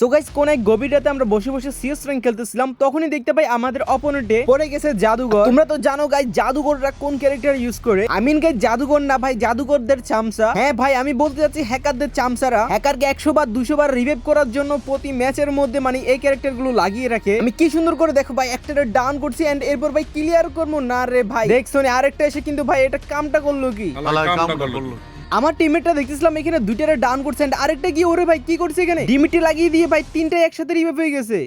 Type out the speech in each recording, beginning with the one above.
So guys কোন এক গভীরাতে আমরা বসে বসে সিএস র্যাঙ্ক খেলতেছিলাম, তখনই দেখতে পাই আমাদের অপোনেন্টে পড়ে গেছে জাদুঘর। তোমরা তো জানো গাইস জাদুঘররা কোন ক্যারেক্টার ইউজ করে? আই মিন গাইস জাদুঘর না ভাই, জাদুঘরদের চামচা। হ্যাঁ ভাই, আমি বলতে যাচ্ছি হ্যাকারদের চামচারা। হ্যাকারকে একশো বার দুশো বার রিভাইভ করার জন্য প্রতি ম্যাচের মধ্যে মানে এই ক্যারেক্টারগুলো লাগিয়ে রাখে। আমি কি সুন্দর করে দেখো ভাই, একটা ডাউন করছি এন্ড এরপর ভাই ক্লিয়ার করব। না রে ভাই। দেখছ আরেকটা এসে কিন্তু ভাই, এটা কামটা করল কি? করল। আমার টিমমেটটা দেখতেছিলাম এখানে দুইটারে ডাউন করছে and আরেকটা কি ওরে ভাই, কি করছে এখানে? ডিমিটি লাগিয়ে দিয়ে ভাই, তিনটা একসাথে রিভাইভ হয়ে গেছে।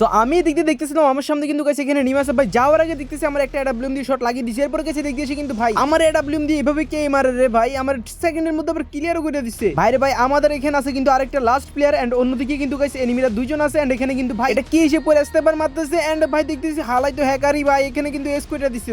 সো আমি দিয়ে দেখতেছিলাম, আমার সামনে কিন্তু গেছে এখানে নিমাস। ভাই, যাওয়ার আগে দেখতেছি আমার একটা অ্যাডাব্লিউম দিয়ে শট লাগিয়ে দিছে। এরপর গেছে, দেখতেছি কিন্তু ভাই, আমার অ্যাডাব্লিউম দিয়ে এভাবে কে মারে রে ভাই? আমার সেকেন্ডের মধ্যে আবার ক্লিয়ারও করে দিচ্ছে ভাইরে ভাই, আমাদের এখানে আছে কিন্তু আরেকটা লাস্ট প্লেয়ার এন্ড অন্যদিকে কিন্তু গেছে এনিমিরা দুজন আছে এন্ড এখানে কিন্তু ভাই, এটা কি হিসেবে করে আসতে পার মারতেছে? এন্ড ভাই, দেখতেছি হালাই তো হ্যাকারই ভাই, এখানে কিন্তু এস করে দিছে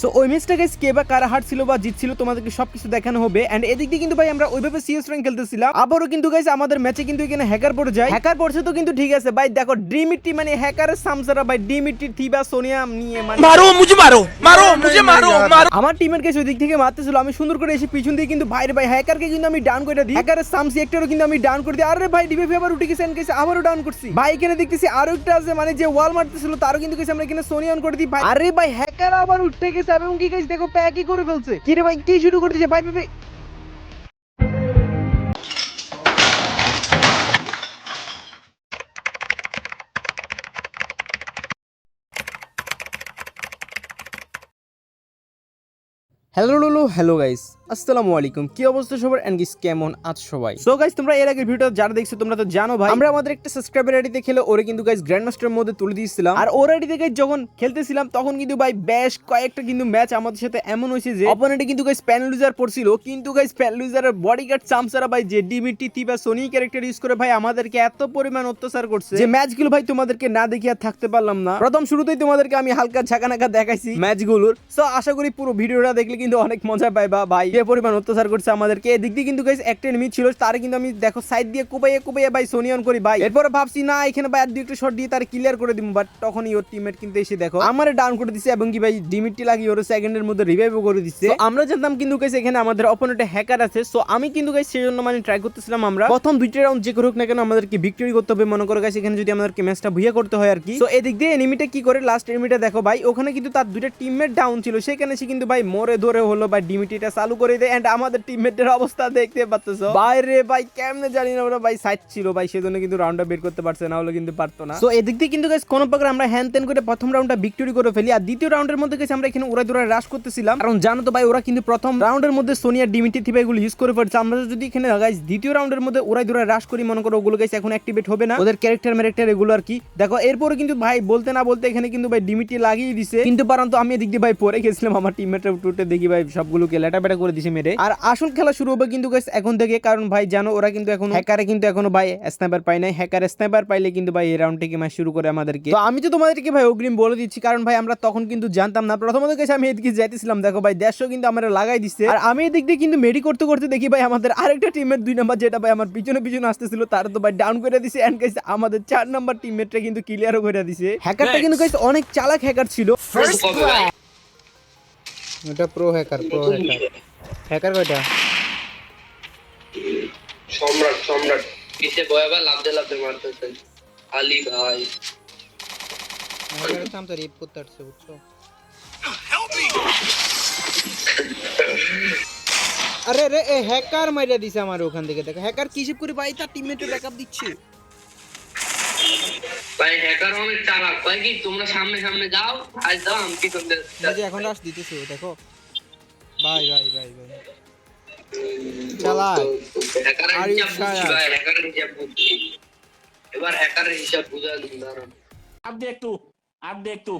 সো ওই ম্যাচটা গাইস কে বা কারা হারছিল বা জিতছিল তোমাদেরকে সবকিছু দেখানো হবে। এন্ড এদিক দিয়ে কিন্তু ভাই আমরা ওইভাবে সিএস র্যাঙ্ক খেলতেছিলাম। আবারও কিন্তু গাইস আমাদের ম্যাচে কিন্তু এখানে হ্যাকার পড়ে যায়। হ্যাকার পড়ছে তো কিন্তু ঠিক আছে। ভাই দেখো ডিমিটি মানে হ্যাকারের সামসারা ভাই ডিমিটি থিবা সোনিয়া নিয়ে মানে মারো মুঝে মারো মারো। আমার টিমের কাছে ওই দিক থেকে মারতেছিল আমি সুন্দর করে এসে পিছন দিয়ে কিন্তু ভাইয়ের ভাই হ্যাকারকে কিন্তু আমি ডাউন করে দিই। হ্যাকারের সামসি একটারও কিন্তু আমি ডাউন করে দিই। আরে ভাই ডিবিপি আবার উঠে গেছে এনকেছে আবারও ডাউন করছি। ভাই এখানে দেখতেছি আরও একটা আছে মানে যে ওয়াল মারতেছিল তারও কিন্তু কিছু আমরা এখানে সোনি অন করে দিই। ভাই আরে ভাই হ্যাকার আবার উঠে গেছে এবং কি গেছে দেখো প্যাকই করে ফেলছে। কি রে ভাই কি শুরু করতেছে? ভাই ভাই। হ্যালো লুলু হ্যালো গাইস আসসালামু আলাইকুম। কি অবস্থা সবার? এন্ড গিস কেমন আছো সবাই? সো গাইস তোমরা এর আগের ভিডিও যারা দেখছ, তোমরা তো জানো ভাই, আমরা আমাদের একটা সাবস্ক্রাইবার আইডিতে খেলে ওরে কিন্তু গাইস গ্র্যান্ড মাস্টারের মধ্যে তুলে দিয়েছিলাম। আর ওর আইডিতে গাইস যখন খেলতেছিলাম, তখন কিন্তু ভাই বেশ কয়েকটা কিন্তু ম্যাচ আমাদের সাথে এমন হয়েছে যে অপোনেন্টে কিন্তু গাইস প্যান লুজার পড়ছিল। কিন্তু গাইস প্যান লুজারের বডিগার্ড চামসারা ভাই, যে ডিমিটি তিবা সোনি ক্যারেক্টার ইউজ করে ভাই আমাদেরকে এত পরিমাণ অত্যাচার করছে। যে ম্যাচগুলো ভাই তোমাদেরকে না দেখিয়ে থাকতে পারলাম না। প্রথম শুরুতেই তোমাদেরকে আমি হালকা ঝাঁকানাকা দেখাইছি ম্যাচগুলোর সো আশা করি পুরো ভিডিওটা দেখলে কিন্তু অনেক মজা পাইবা ভাই। যে পরিমাণ অত্যাচার করছে আমাদেরকে। এদিক দিয়ে কিন্তু গাইস একটা এনিমি ছিল, তারে কিন্তু আমি দেখো সাইড দিয়ে কুপাইয়ে কুপাইয়ে ভাই সোনিয়ন করি, ভাই। এরপরে ভাবছি, না, এখানে ভাই আর দুই একটা শট দিয়ে তার ক্লিয়ার করে দিব বাট তখনই ওর টিমমেট কিন্তু এসে দেখো, আমারে ডাউন করে দিছে এবং কি ভাই ডিমিটটি লাগিয়ে ওর সেকেন্ডের মধ্যে রিভাইভও করে দিচ্ছে আমরা জানতাম কিন্তু গাইস এখানে আমাদের অপোনেন্টে হ্যাকার আছে। সো আমি কিন্তু গাইস সেই জন্য মানে ট্রাই করতেছিলাম আমরা, প্রথম দুইটা রাউন্ড যে করুক না কেন আমাদেরকে ভিক্টরি করতে হবে। মনে করো গাইস এখানে যদি আমাদেরকে ম্যাচটা ভুইয়া করতে হয় আর কি। সো এদিক দিয়ে এনিমিটা কি করে? লাস্ট এনিমিটা দেখো ভাই, ওখানে কিন্তু তার দুইটা টিমমেট ডাউন ছিল। সেখানে সে কিন্তু ভাই মরে ধরে হলো ভাই ডিমিটিটা চালু করে দেয় এন্ড আমাদের টিমমেটের অবস্থা দেখতে পাচ্ছো বাইরে ভাই, কেমনে জানি না ওরা ভাই সাইড ছিল ভাই, সেজন্য কিন্তু রাউন্ডটা বের করতে পারছে না, হলে কিন্তু পারতো না। সো এদিক দিয়ে কিন্তু গাইস কোনো প্রকার আমরা হ্যান তেন করে প্রথম রাউন্ডটা ভিক্টরি করে ফেলি, আর দ্বিতীয় রাউন্ডের মধ্যে গেছে আমরা এখানে উড়াই দুরা রাশ করতেছিলাম। কারণ জানো তো ভাই, ওরা কিন্তু প্রথম রাউন্ডের মধ্যে সোনিয়া ডিমিটি থিপা এগুলো ইউজ করে ফেলছে। আমরা যদি এখানে গাইস দ্বিতীয় রাউন্ডের মধ্যে উড়াই দুরা রাশ করি, মনে করো ওগুলো গাইস এখন অ্যাক্টিভেট হবে না। ওদের ক্যারেক্টার ম্যারেক্টার এগুলো আর কি। দেখো এরপরে কিন্তু ভাই, বলতে না বলতে এখানে কিন্তু ভাই ডিমিটি লাগিয়ে দিছে। কিন্তু পারন্ত আমি এদিক দিয়ে ভাই পরে গেছিলাম, আমার টিমমেটের টুটে দেখি ভাই, সবগুলোকে লেটা বেটা করে দিছে মেরে। আর আসল খেলা শুরু হবে কিন্তু গাইস এখন থেকে কারণ ভাই জানো ওরা কিন্তু এখন হ্যাকারে কিন্তু এখনও ভাই স্নাইপার পাই নাই। হ্যাকার স্নাইপার পাইলে কিন্তু ভাই এই রাউন্ড থেকে ম্যাচ শুরু করে আমাদেরকে। তো আমি তো তোমাদেরকে ভাই অগ্রিম বলে দিচ্ছি কারণ ভাই আমরা তখন কিন্তু জানতাম না। প্রথমত গেছে আমি এদিকে যাইতেছিলাম দেখো ভাই দেড়শো কিন্তু আমরা লাগাই দিচ্ছে আর আমি এদিক দিয়ে কিন্তু মেডি করতে করতে দেখি ভাই আমাদের আরেকটা টিমের দুই নাম্বার যেটা ভাই আমার পিছনে পিছনে আসতেছিল তারা তো ভাই ডাউন করে দিছে। এন্ড গাইস আমাদের চার নাম্বার টিমমেটটা কিন্তু ক্লিয়ারও করে দিছে। হ্যাকারটা কিন্তু গাইস অনেক চালাক হ্যাকার ছিল। এটা pro hacker pro hacker hacker কয়টা? সম্রাট সম্রাট। কিসে বয়াবা লাভতে লাভতে মারতেছে আলী ভাই। হ্যাকারের নাম তো রিপ করতে আসছে বুঝছ? আরে রে এ হ্যাকার মাইরা দিছে আমার ওখান থেকে। দেখো হ্যাকার কিসব করে ভাই তার টিমমেটের ব্যাকআপ দিচ্ছে। ভাই হ্যাকার অনেক চালাক। ভাই কি তোমরা সামনে সামনে যাও? আজ দাও আমি কি করতে এখন রাশ দিতেছে দেখো। ভাই ভাই ভাই ভাই। চালাক হ্যাকারের Are you হিসাব বুঝছি sure? ভাই হ্যাকারের হিসাব বুঝছি এবার হ্যাকারের হিসাব বুঝা দিন দাঁড়ান अब देख तू अब देख तू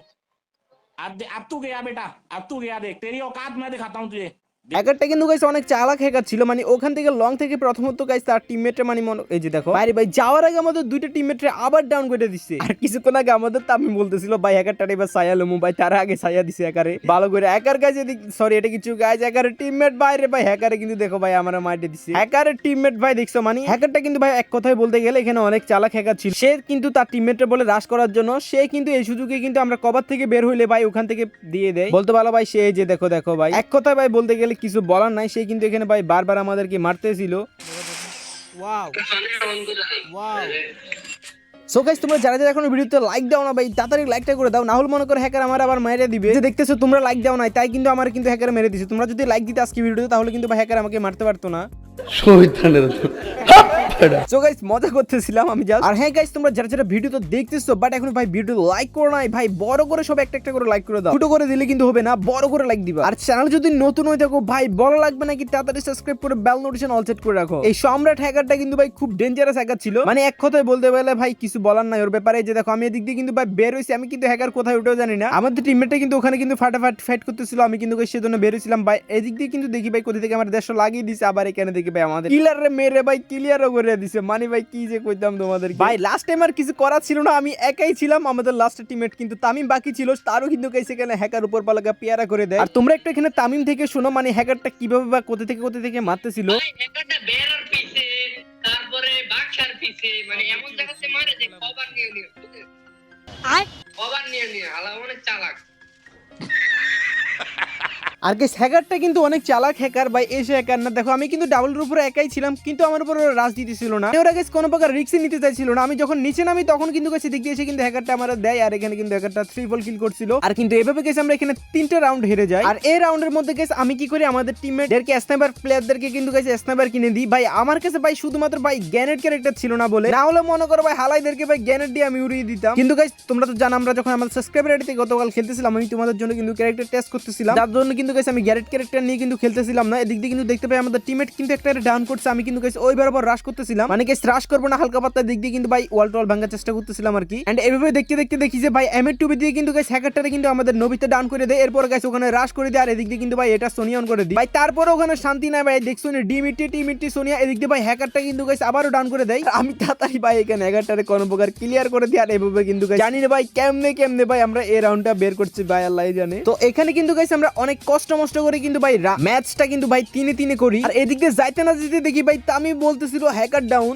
अब दे, अब तू गया बेटा अब तू गया देख तेरी औकात मैं दिखाता हूँ तुझे হ্যাকারটা কিন্তু গাইস অনেক চালাক হ্যাকার ছিল মানে ওখান থেকে লং থেকে প্রথমত গাইস তার টিমমেটরা মানে মনে এই যে দেখো ভাই ভাই, যাওয়ার আগে আমাদের দুইটা টিমমেটরে আবার ডাউন করে দিচ্ছে আর কিছুক্ষণ আগে আমাদের আমি বলতেছিল, ভাই হ্যাকারটা এবার সায়া লমু ভাই তার আগে সায়া দিছে হ্যাকারে ভালো করে হ্যাকার গাইজ এদিক সরি এটা কিছু গাইজ হ্যাকারের টিমমেট বাইরে ভাই হ্যাকারে কিন্তু দেখো ভাই আমার মাইটে দিছে। হ্যাকারের টিমমেট ভাই, দেখছ মানে? হ্যাকারটা কিন্তু ভাই এক কথায় বলতে গেলে এখানে অনেক চালাক হ্যাকার ছিল। সে কিন্তু তার টিমমেটরে বলে রাশ করার জন্য, সে কিন্তু এই সুযোগে কিন্তু আমরা কভার থেকে বের হইলে ভাই ওখান থেকে দিয়ে দেয়। বলতে ভালো ভাই, সে যে দেখো দেখো ভাই। এক কথায় ভাই বলতে গেলে কিছু বলার নাই সে কিন্তু এখানে ভাই বারবার আমাদেরকে মারতেছিল। ওয়াও ওয়াও সো গাইস তোমরা যারা যারা এখনও ভিডিওতে লাইক দাও না ভাই তাড়াতাড়ি লাইকটা করে দাও না হলে মনে করো হ্যাকার আমার আবার মেরে দিবে। যে দেখতেছো তোমরা লাইক দাও না তাই কিন্তু আমার কিন্তু হ্যাকার মেরে দিছে। তোমরা যদি লাইক দিতে আজকে ভিডিওতে তাহলে কিন্তু ভাই হ্যাকার আমাকে মারতে পারতো না। মানে এক কথায় বলতে ভাই কিছু বলার নাই ওর ব্যাপারে। যে দেখো, আমি এদিক দিয়ে কিন্তু ভাই বের হইছি আমি কিন্তু হ্যাকার কোথায় উঠেও জানি না। আমাদের টিমমেটটা কিন্তু ওখানে কিন্তু ফাটাফাট ফাইট করতেছিল, আমি কিন্তু সেই জন্য বের হয়েছিলাম। ভাই এদিক দিয়ে কিন্তু দেখি ভাই কোথা থেকে আমার দেড়শো লাগিয়ে দিছে, আবার এখানে দেখি ভাই আমাদের। মেরে ভাই ক্লিয়ারও করে দিছে। মানি ভাই কি যে কইতাম তোমাদের ভাই লাস্ট টাইম আর কিছু করার ছিল না আমি একাই ছিলাম আমাদের লাস্ট টিমমেট কিন্তু তামিম বাকি ছিল তারও কিন্তু সেখানে হ্যাকার উপর পালাকা পেয়ারা করে দেয়। আর তোমরা একটু এখানে তামিম থেকে শোনো মানে হ্যাকারটা কীভাবে বা কোথা থেকে কোথা থেকে মারতেছিল। ভাই হ্যাকারটা বেরার পিছে তারপরে বাক্সার পিছে মানে এমন জায়গাতে মারে যে কভার নিয়ে নিয়ে কভার নিয়ে নিয়ে আলা অনেক চালাক। আর গেস হ্যাকারটা কিন্তু অনেক চালাক হ্যাকার ভাই, এসে হ্যাকার না। দেখো, আমি কিন্তু ডাবলের উপরে একাই ছিলাম, কিন্তু আমার উপর রাজ দিতেছিল না। ওরা গেস কোনো প্রকার রিক্সই নিতে চাইছিল না। আমি যখন নিচে নামি, তখন কিন্তু গেছে দিক দিয়ে কিন্তু হ্যাকারটা আমার দেয়, আর এখানে কিন্তু হ্যাকারটা ট্রিপল কিল করছিল। আর কিন্তু এভাবে গেছে আমরা এখানে তিনটা রাউন্ড হেরে যাই। আর এই রাউন্ডের মধ্যে গেছে আমি কি করি, আমাদের টিমমেটদেরকে স্নাইপার প্লেয়ারদেরকে কিন্তু গেছে স্নাইপার কিনে দিই। ভাই, আমার কাছে, ভাই, শুধুমাত্র, ভাই গ্যানেট ক্যারেক্টার ছিল না বলে। না হলে মনে করো, ভাই, হালাইদেরকে, ভাই গ্যানেট দিয়ে আমি উড়িয়ে দিতাম। কিন্তু গাইস তোমরা তো জানো, আমরা যখন আমাদের সাবস্ক্রাইবার গতকাল খেলতেছিলাম, আমি তোমাদের জন্য কিন্তু ক্যারেক্টার টেস্ট করতেছিলাম। যার জন্য কিন্তু গেছে আমি গ্যারেট ক্যারেক্টার নিয়ে কিন্তু খেলতেছিলাম না। এদিক দিয়ে কিন্তু দেখতে পাই আমাদের টিমেট কিন্তু একটা ডাউন করছে। আমি কিন্তু গেছে ওই বরাবর রাশ করতেছিলাম। মানে গেছে রাশ করব না, হালকা পাতলা দিক দিয়ে কিন্তু ভাই ওয়াল টোয়াল ভাঙার চেষ্টা করতেছিলাম আর কি। এন্ড এভাবে দেখতে দেখতে দেখি যে ভাই এম টুবি দিয়ে কিন্তু গেছে হ্যাকারটারে কিন্তু আমাদের নবীতে ডাউন করে দেয়। এরপর গেছে ওখানে রাশ করে দেয়। আর এদিক দিয়ে কিন্তু ভাই এটা সোনিয়া অন করে দিই ভাই তারপর ওখানে শান্তি নাই ভাই। দেখছ ডিমিটি টিমিটি সোনিয়া এদিক দিয়ে ভাই হ্যাকারটা কিন্তু গেছে আবারও ডাউন করে দেয়। আমি তাড়াতাড়ি ভাই এখানে হ্যাকারটারে কোনো প্রকার ক্লিয়ার করে দিই। আর এভাবে কিন্তু জানি না ভাই কেমনে কেমনে ভাই আমরা এই রাউন্ডটা বের করছি ভাই আল্লাহ জানে। তো এখানে কিন্তু গেছে আমরা অনেক কষ্ট মষ্ট করে কিন্তু ভাই ম্যাচটা কিন্তু ভাই তিনে তিনে করি। আর এদিক দিয়ে যাইতে না যেতে দেখি ভাই তামি বলতেছিল হ্যাকার ডাউন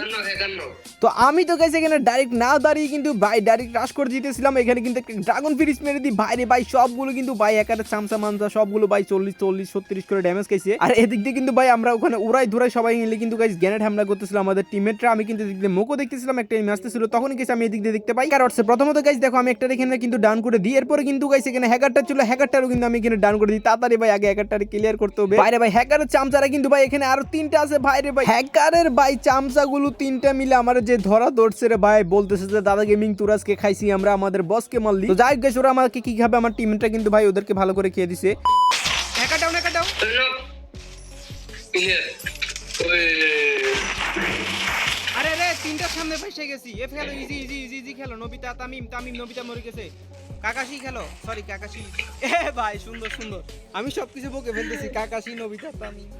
তো আমি তো গেছি এখানে ডাইরেক্ট না দাঁড়িয়ে কিন্তু ভাই ডাইরেক্ট রাশ করে দিতেছিলাম এখানে কিন্তু ড্রাগন ফিরিস মেরে দিই। ভাই রে ভাই, সবগুলো কিন্তু ভাই একারে চামচা মামচা, সবগুলো ভাই চল্লিশ চল্লিশ, ছত্রিশ করে ড্যামেজ খাইছে। আর এদিক দিয়ে কিন্তু ভাই আমরা ওখানে উড়াই ধুরাই সবাই মিলে কিন্তু গাইস গ্যানেট হামলা করতেছিলাম। আমাদের টিমমেটরা আমি কিন্তু এদিক দিয়ে মোকো দেখতেছিলাম, একটা এমনি আসতেছিল। তখন গেছি আমি এদিক দিয়ে দেখতে পাই। কারণ হচ্ছে প্রথমত গাইস দেখো, আমি একটা এখানে কিন্তু ডাউন করে দিই। এরপরে কিন্তু গাইস এখানে হ্যাকারটা ছিল। হ্যাকারটারও কিন্তু আমি এখানে ডাউন করে দিই তাড়াতাড়ি ভাই আগে হ্যাকারটারে ক্লিয়ার করতে হবে। বাইরে ভাই হ্যাকারের চামচারা কিন্তু ভাই এখানে আরও তিনটা আছে। ভাই রে ভাই হ্যাকারের ভাই চামচাগুলো তিনটা মিলে আমার যে ধরা ধরছে রে ভাই বলতেছে যে দাদা গেমিং তুরাজকে খাইছি আমরা আমাদের বসকে মারলি। তো যাই গেছ ওরা আমাকে কি খাবে আমার টিমটা কিন্তু ভাই ওদেরকে ভালো করে খেয়ে দিছে। Hacker down hacker down clear আরে রে তিনটার সামনে ফেসে গেছি। এ খেলো ইজি ইজি ইজি ইজি খেলো। নবিতা তামিম তামিম নবিতা মরে গেছে। কাকাশি খেলো? Sorry Kakashi. এ ভাই, সুন্দর সুন্দর। আমি সবকিছু বকে ফেলতেছি। কাকাশি নবিতা তামিম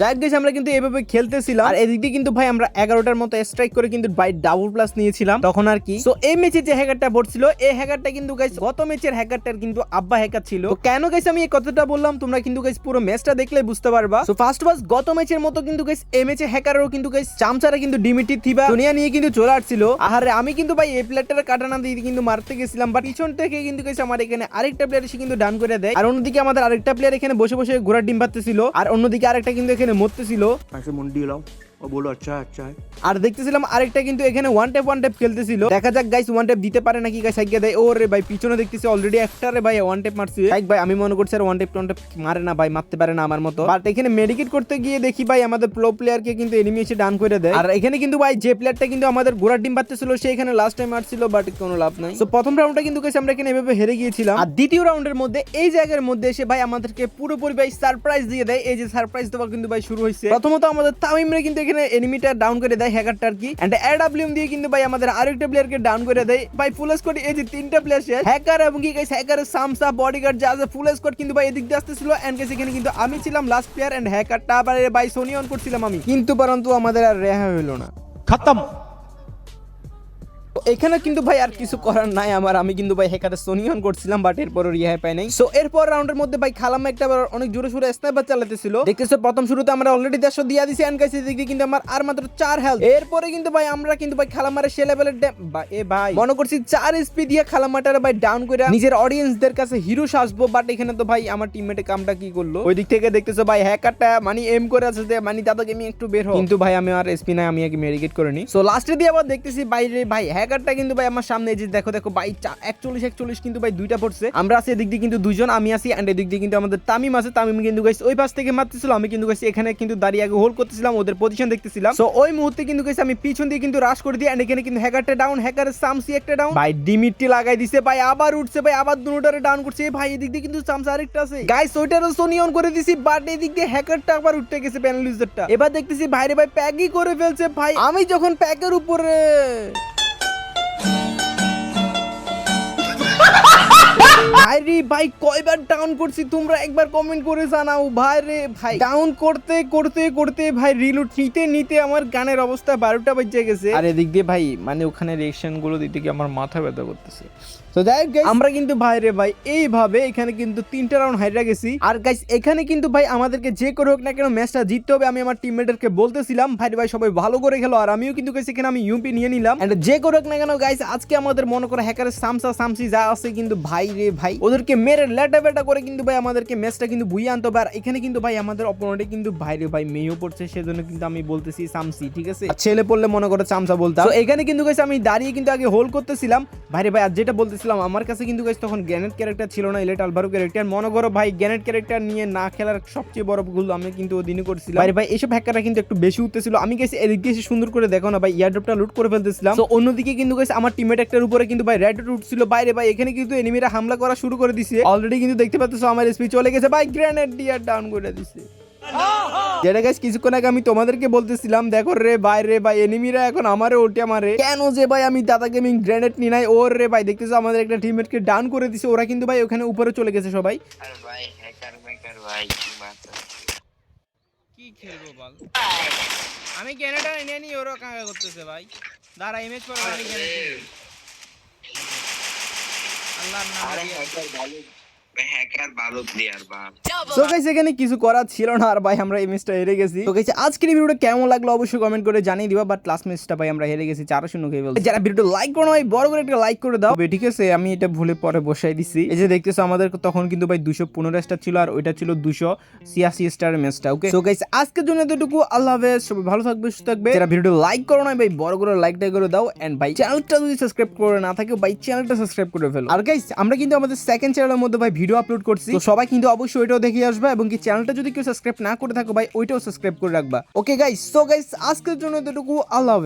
যাই গেছে আমরা কিন্তু এভাবে খেলতেছিলাম। আর এদিক দিয়ে কিন্তু ভাই আমরা এগারোটার মতো স্ট্রাইক করে কিন্তু বাই ডাবল প্লাস নিয়েছিলাম। তখন আর কি? এই ম্যাচে যে হ্যাকারটা পড়ছিল এই হ্যাকারটা কিন্তু গাইস গত ম্যাচের হ্যাকারটার কিন্তু আব্বা হ্যাকার ছিল। তো কেন গাইস আমি এই কথাটা বললাম? তোমরা কিন্তু গাইস পুরো ম্যাচটা দেখলে বুঝতে পারবা। ফার্স্ট গত ম্যাচের মতো কিন্তু গাইস এই ম্যাচে হ্যাকারও কিন্তু গাইস চামচারা কিন্তু ডিমিটি থিবা দুনিয়া নিয়ে কিন্তু চলে আসছিল। আরে আমি কিন্তু ভাই এই প্লেয়ারটার কাটানা দিয়ে কিন্তু মারতে গেছিলাম বাট পিছন থেকে কিন্তু গাইস আমার এখানে আরেকটা প্লেয়ার এসে কিন্তু ডান করে দেয়। আর অন্যদিকে আমাদের আরেকটা প্লেয়ার এখানে বসে বসে ঘোড়ার ডিম পাততেছিল আর অন্যদিকে আরেকটা কিন্তু এখানে এখানে মরতেছিল। পাশে মন্ডি ও বলো আচ্ছা আচ্ছা। আর দেখতেছিলাম আরেকটা কিন্তু এখানে ওয়ান ট্যাপ ওয়ান ট্যাপ খেলতেছিল। দেখা যাক গাইস ওয়ান ট্যাপ দিতে পারে নাকি গাইস সাইকে দেয়। ও রে ভাই, পিছনে দেখতেছি অলরেডি একটা রে ভাই ওয়ান ট্যাপ মারছে। সাইক ভাই, আমি মনে করছি আর ওয়ান ট্যাপ ওয়ান ট্যাপ মারে না ভাই, মারতে পারে না আমার মতো। বাট এখানে মেডিকেট করতে গিয়ে দেখি ভাই, আমাদের প্রো প্লেয়ারকে কিন্তু এনিমি এসে ডান করে দেয়। আর এখানে কিন্তু ভাই, যে প্লেয়ারটা কিন্তু আমাদের গোড়ার ডিম পাচ্তেছিল সে এখানে লাস্ট টাইম মারছিল বাট কোনো লাভ নাই। তো প্রথম রাউন্ডটা কিন্তু গাইস আমরা এখানে এভাবে হেরে গিয়েছিলাম। আর দ্বিতীয় রাউন্ডের মধ্যে, এই জায়গার মধ্যে এসে ভাই আমাদেরকে পুরোপুরি ভাই সারপ্রাইজ দিয়ে দেয়। এই যে সারপ্রাইজ দেওয়া কিন্তু ভাই শুরু হয়েছে প্রথমত আমাদের তামিমরা কিন্তু এখানে এনিমিটা ডাউন করে দেয় হ্যাকারটা আর কি অ্যান্ড এডাব্লিউএম দিয়ে কিন্তু ভাই আমাদের আরেকটা প্লেয়ারকে ডাউন করে দেয়। ভাই ফুল স্কোয়াড এই যে তিনটা প্লেয়ার শেষ। হ্যাকার এবং কি গাইস হ্যাকার সামসা বডিগার্ড যা আছে ফুল স্কোয়াড কিন্তু ভাই এদিক দিয়ে আসতেছিল। এন্ড গাইস এখানে কিন্তু আমি ছিলাম লাস্ট প্লেয়ার এন্ড হ্যাকারটা আবার ভাই সোনি অন করছিলাম আমি। কিন্তু পরন্তু আমাদের আর রেহা হলো না। খতম। এখানে কিন্তু ভাই আর কিছু করার নাই আমার। আমি কিন্তু ভাই হ্যাকারে সোনিয়ন করছিলাম বাট এরপর রিহাই পাই নাই। সো এরপর রাউন্ডের মধ্যে ভাই খালাম একটা অনেক জোরে সোরে স্নাইপার চালাতেছিল। দেখতেছো, প্রথম শুরুতে আমরা অলরেডি দেড়শো দিয়ে দিছি এন্ড গাইস এদিকে কিন্তু আমার আর মাত্র চার হেলথ এরপরে কিন্তু ভাই আমরা কিন্তু ভাই খালামারে সে লেভেলের এ ভাই, মনে করছি চার এসপি দিয়ে খালামাটারে ভাই ডাউন করে নিজের অডিয়েন্সদের কাছে হিরো সাজবো বাট এখানে তো ভাই আমার টিমমেটে কামটা কি করল? ওই দিক থেকে দেখতেছো ভাই হ্যাকারটা মানে এম করে আছে যে মানে দাদাকে আমি একটু বের হও কিন্তু ভাই আমি আর এসপি নাই, আমি আগে মেডিকেট করে নি সো লাস্টে দিয়ে আবার দেখতেছি বাইরে ভাই হ্যাকারটা কিন্তু ভাই আমার সামনে যে দেখো দেখো ভাই একচল্লিশ একচল্লিশ কিন্তু ভাই দুইটা পড়ছে। আমরা আছি এদিক দিয়ে কিন্তু দুজন, আমি আছি অ্যান্ড এদিক দিয়ে কিন্তু আমাদের তামিম আছে। তামিম কিন্তু গাইস ওই পাশ থেকে মারতেছিল, আমি কিন্তু গাইস এখানে কিন্তু দাঁড়িয়ে আগে হোল্ড করতেছিলাম, ওদের পজিশন দেখতেছিলাম। সো ওই মুহূর্তে কিন্তু গাইস আমি পিছন দিয়ে কিন্তু রাশ করে দিই অ্যান্ড এখানে কিন্তু হ্যাকারটা ডাউন হ্যাকারের সামসি একটা ডাউন ভাই ডিমিটটি লাগাই দিছে, ভাই, আবার উঠছে, ভাই, আবার দুটোটারে ডাউন করছে। ভাই, এদিক দিয়ে কিন্তু সামসা আরেকটা আছে। গাইস ওইটারও সোনি অন করে দিছি বাট এদিক দিয়ে হ্যাকারটা আবার উঠতে গেছে প্যানেল ইউজারটা এবার দেখতেছি ভাইরে ভাই প্যাকই করে ফেলছে, ভাই। আমি যখন প্যাকের উপরে ভাই রে ভাই কয়বার ডাউন করছি? তোমরা একবার কমেন্ট করে জানাও। ভাই রে ভাই ডাউন করতে করতে করতে ভাই রিলুট নিতে নিতে আমার গানের অবস্থা বারোটা বেজে গেছে। আর এদিক দিয়ে ভাই মানে ওখানে রিয়েকশনগুলো দিতে গিয়ে আমার মাথা ব্যথা করতেছে। তো যাই হোক আমরা কিন্তু ভাই রে ভাই এইভাবে এখানে কিন্তু তিনটা রাউন্ড হাইরা গেছি। আর গাইস এখানে কিন্তু ভাই আমাদেরকে যে করে হোক না কেন ম্যাচটা জিততে হবে আমি আমার টিমমেটদেরকে বলতেছিলাম ভাই ভাই সবাই ভালো করে খেলো। আর আমিও কিন্তু গাইস এখানে আমি ইউপি নিয়ে নিলাম। এন্ড যে করে হোক না কেন গাইস আজকে আমাদের মনে করে হ্যাকারের সামসা সামসি যা আছে কিন্তু ভাই রে ভাই ওদেরকে মেরে লেটা বেটা করে কিন্তু ভাই আমাদেরকে ম্যাচটা কিন্তু বুঝিয়ে আনতে হবে। আর এখানে কিন্তু ভাই আমাদের অপোনেন্টে কিন্তু ভাই রে ভাই মেয়েও পড়ছে সেজন্য কিন্তু আমি বলতেছি সামসি ঠিক আছে? ছেলে পড়লে মনে করে চামচা বলতাম। তো এখানে কিন্তু গাইস আমি দাঁড়িয়ে কিন্তু আগে হোল্ড করতেছিলাম। ভাই রে ভাই আর যেটা বলতেছিলাম আমার কাছে কিন্তু গাইস তখন গ্যানেট ক্যারেক্টার ছিল না ইলেট আলভারো ক্যারেক্টার মনে করো ভাই গ্যানেট ক্যারেক্টার নিয়ে না খেলার সবচেয়ে বড় ভুল আমি কিন্তু ওদিনই করছিলাম। ভাই ভাই এইসব হ্যাকাররা কিন্তু একটু বেশি উঠতেছিল। আমি গেছি এদিক দিয়ে সুন্দর করে দেখো না ভাই ইয়ারড্রপটা লুট করে ফেলতেছিলাম। তো অন্যদিকে কিন্তু গাইস আমার টিমমেট একটার উপরে কিন্তু ভাই রেড উঠছিল বাইরে ভাই এখানে কিন্তু এনিমিরা হামলা করা শুরু করে দিছে। অলরেডি কিন্তু দেখতে পাচ্ছ আমার এসপি চলে গেছে ভাই গ্রেনেড দিয়ে ডাউন করে দিছে। যেটা গাইস কিছুক্ষণ আগে আমি তোমাদেরকে বলতেছিলাম, দেখো রে ভাই রে ভাই এনিমিরা এখন আমারে ওল্টে মারে। কেন যে ভাই, আমি দাদা গেমিং গ্রেনেড নি নাই, ওর রে ভাই, দেখতেছো আমাদের একটা টিমমেটকে ডাউন করে দিছে, ওরা কিন্তু ভাই ওখানে উপরে চলে গেছে সবাই। কি খেলব বল? আমি ক্যানাডা এনে নি ওরা কাঙ্গা করতেছে ভাই। দাঁড়া ইমেজ পর আমি ক্যানাডা আল্লাহর নাম আরে দিয়ে। হ্যাকার গাইস এখানে কিছু করার ছিল না আর ভাই আমরা এই ম্যাচটা হেরে গেছি। তো গাইস আজকের ভিডিওটা কেমন লাগল অবশ্যই কমেন্ট করে জানিয়ে দিবা বাট লাস্ট ম্যাচটা ভাই আমরা হেরে গেছি চারো শূন্য খেয়ে ফেলছি। যারা ভিডিওটা লাইক করো ভাই বড় করে একটা লাইক করে দাও। ঠিক আছে আমি এটা ভুলে পরে বসাই দিছি। এই যে দেখতেছো আমাদের তখন কিন্তু ভাই দুশো পনেরো স্টার ছিল আর ওইটা ছিল দুশো ছিয়াশি স্টারের ম্যাচটা ওকে সো গাইস আজকের জন্য এতটুকু। আল্লাহ হাফেজ। সবাই ভালো থাকবে সুস্থ থাকবে। যারা ভিডিওটা লাইক করো না ভাই বড় করে লাইকটা করে দাও। এন্ড ভাই চ্যানেলটা যদি সাবস্ক্রাইব করে না থাকে ভাই চ্যানেলটা সাবস্ক্রাইব করে ফেলো। আর গাইস আমরা কিন্তু আমাদের সেকেন্ড চ্যানেলের মধ্যে ভাই ভিডিও আপলোড করছি। তো সবাই কিন্তু অবশ্যই ওইটাও দেখে আসবে এবং কি চ্যানেলটা যদি কেউ সাবস্ক্রাইব না করে থাকো ভাই, ওইটাও সাবস্ক্রাইব করে রাখবা। ওকে গাইস সো গাইস আজকের জন্য এতটুকু। আল্লাহ হাফেজ।